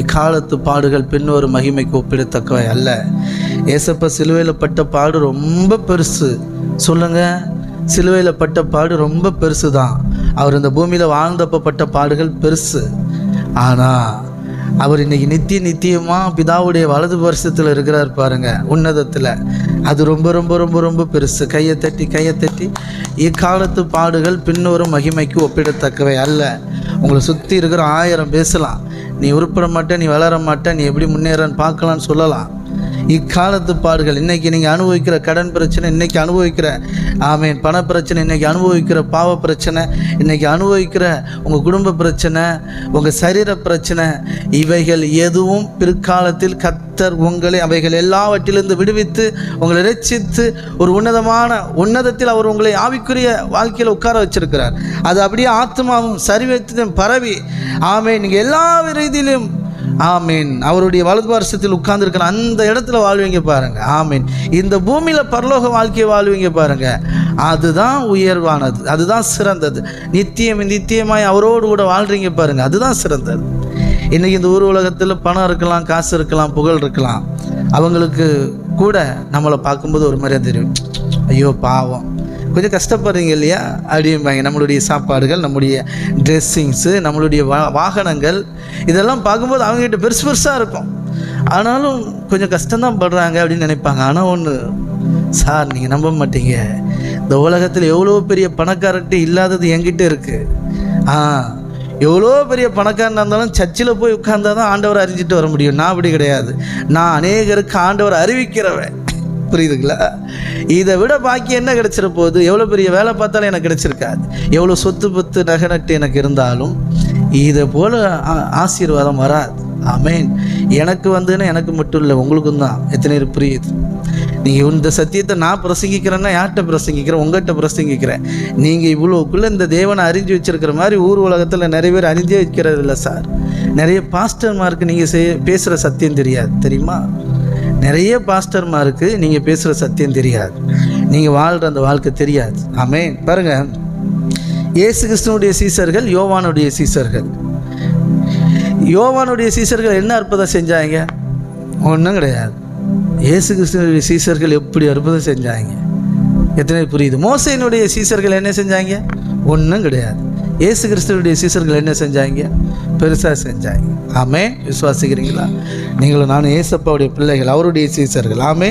இக்காலத்து பாடுகள் பின்னொரு மகிமைக்கு ஒப்பிடத்தக்கவை அல்ல. ஏசப்ப சிலுவையில் பட்ட பாடு ரொம்ப பெருசு. சொல்லுங்க சிலுவையில் பட்ட பாடு ரொம்ப பெருசு தான் அவர் இந்த பூமியில் வாழ்ந்தப்ப பட்ட பாடுகள் பெருசு. ஆனால் அவர் இன்னைக்கு நித்திய நித்தியமாக பிதாவுடைய வலது வருஷத்தில் இருக்கிறார் பாருங்க உன்னதத்தில். அது ரொம்ப ரொம்ப ரொம்ப ரொம்ப பெருசு. கையை தட்டி கையை தட்டி இக்காலத்து பாடுகள் பின்னொரு மகிமைக்கு ஒப்பிடத்தக்கவை அல்ல. உங்களை சுற்றி இருக்கிற ஆயிரம் பேசலாம். நீ உருப்பிட மாட்டேன் நீ வளர மாட்டேன் நீ எப்படி முன்னேறன்னு பார்க்கலான்னு சொல்லலாம். இக்காலத்து பாடுகள். இன்னைக்கு நீங்கள் அனுபவிக்கிற கடன் பிரச்சனை இன்னைக்கு அனுபவிக்கிற ஆமீன் பண பிரச்சனை இன்னைக்கு அனுபவிக்கிற பாவ பிரச்சனை இன்னைக்கு அனுபவிக்கிற உங்கள் குடும்ப பிரச்சனை உங்கள் சரீர பிரச்சனை இவைகள் எதுவும் பிற்காலத்தில் கத்தர் உங்களை அவைகள் எல்லாவற்றிலிருந்து விடுவித்து உங்களை ரட்சித்து ஒரு உன்னதமான உன்னதத்தில் அவர் உங்களை ஆவிக்குரிய வாழ்க்கையில் உட்கார வச்சிருக்கிறார். அது அப்படியே ஆத்மாவும் சரிவத்திலும் பரவி ஆமே நீங்கள் எல்லா ரீதியிலும் ஆமீன். அவருடைய வலது வருஷத்தில் உட்கார்ந்துருக்கிற அந்த இடத்துல வாழ்வீங்க பாருங்க. ஆமீன். இந்த பூமியில் பரலோக வாழ்க்கையை வாழ்வீங்க பாருங்க. அதுதான் உயர்வானது. அதுதான் சிறந்தது. நித்தியம் நித்தியமாய் அவரோடு கூட வாழ்றீங்க பாருங்க. அதுதான் சிறந்தது. இன்னைக்கு இந்த ஊர் உலகத்தில் பணம் இருக்கலாம் காசு இருக்கலாம் புகழ் இருக்கலாம். அவங்களுக்கு கூட நம்மளை பார்க்கும்போது ஒரு மாதிரியா தெரியும். ஐயோ பாவம். கொஞ்சம் கஷ்டப்படுறீங்க இல்லையா? அப்படிம்பாங்க. நம்மளுடைய சாப்பாடுகள் நம்முடைய ட்ரெஸ்ஸிங்ஸு நம்மளுடைய வா வாகனங்கள் இதெல்லாம் பார்க்கும்போது அவங்ககிட்ட பெருசு பெருசாக இருக்கும். ஆனாலும் கொஞ்சம் கஷ்டம்தான் படுறாங்க அப்படின்னு நினைப்பாங்க. ஆனால் ஒன்று சார் நீங்கள் நம்ப மாட்டீங்க. இந்த உலகத்தில் எவ்வளோ பெரிய பணக்காரர்கிட்ட இல்லாதது என்கிட்ட இருக்குது ஆ எவ்வளோ பெரிய பணக்காரனாக இருந்தாலும் சர்ச்சில் போய் உட்கார்ந்தா தான் ஆண்டவரை அறிஞ்சிட்டு வர முடியும். நான் அப்படி கிடையாது. நான் அநேகருக்கு ஆண்டவரை அறிவிக்கிறவன். புரியுதுங்களா? இதை விட பாக்கி என்ன கிடைச்சிட போகுது? எவ்வளோ பெரிய வேலை பார்த்தாலும் எனக்கு கிடைச்சிருக்காது. எவ்வளோ சொத்து பத்து நகை நட்டு எனக்கு இருந்தாலும் இதை போல் ஆ- ஆசீர்வாதம் வராது. ஆமேன். எனக்கு வந்துன்னு எனக்கு மட்டும் இல்லை உங்களுக்கும் தான். எத்தனை பேர் புரியுது? நீங்கள் இந்த சத்தியத்தை நான் பிரசங்கிக்கிறேன்னா யார்கிட்ட பிரசங்கிக்கிறேன்? உங்கள்கிட்ட பிரசங்கிக்கிறேன். நீங்கள் இவ்வளோக்குள்ளே இந்த தேவனை அறிஞ்சு வச்சுருக்கிற மாதிரி ஊர் உலகத்தில் நிறைய பேர் அறிஞ்சே வைக்கிறது இல்லை சார். நிறைய பாஸ்டர்மாருக்கு நீங்கள் செய் பேசுகிற சத்தியம் தெரியாது தெரியுமா? நிறைய பாஸ்டர்மாருக்கு நீங்கள் பேசுகிற சத்தியம் தெரியாது. நீங்கள் வாழ்கிற அந்த வாழ்க்கை தெரியாது. ஆமே பாருங்க. இயேசு கிருஷ்ணனுடைய சீசர்கள் யோவானுடைய சீசர்கள். யோவானுடைய சீசர்கள் என்ன அற்புதம் செஞ்சாங்க? ஒன்றும் கிடையாது. இயேசு கிருஷ்ணனுடைய சீசர்கள் எப்படி அற்புதம் செஞ்சாங்க? எத்தனை புரியுது? மோசையினுடைய சீசர்கள் என்ன செஞ்சாங்க? ஒன்றும் கிடையாது. இயேசு கிறிஸ்துவனுடைய சீசர்கள் என்ன செஞ்சாங்க? பெருசாக செஞ்சாங்க. ஆமே விசுவாசிக்கிறீங்களா? நீங்களும் நானும் ஏசப்பாவுடைய பிள்ளைகள் அவருடைய சீசர்கள். ஆமே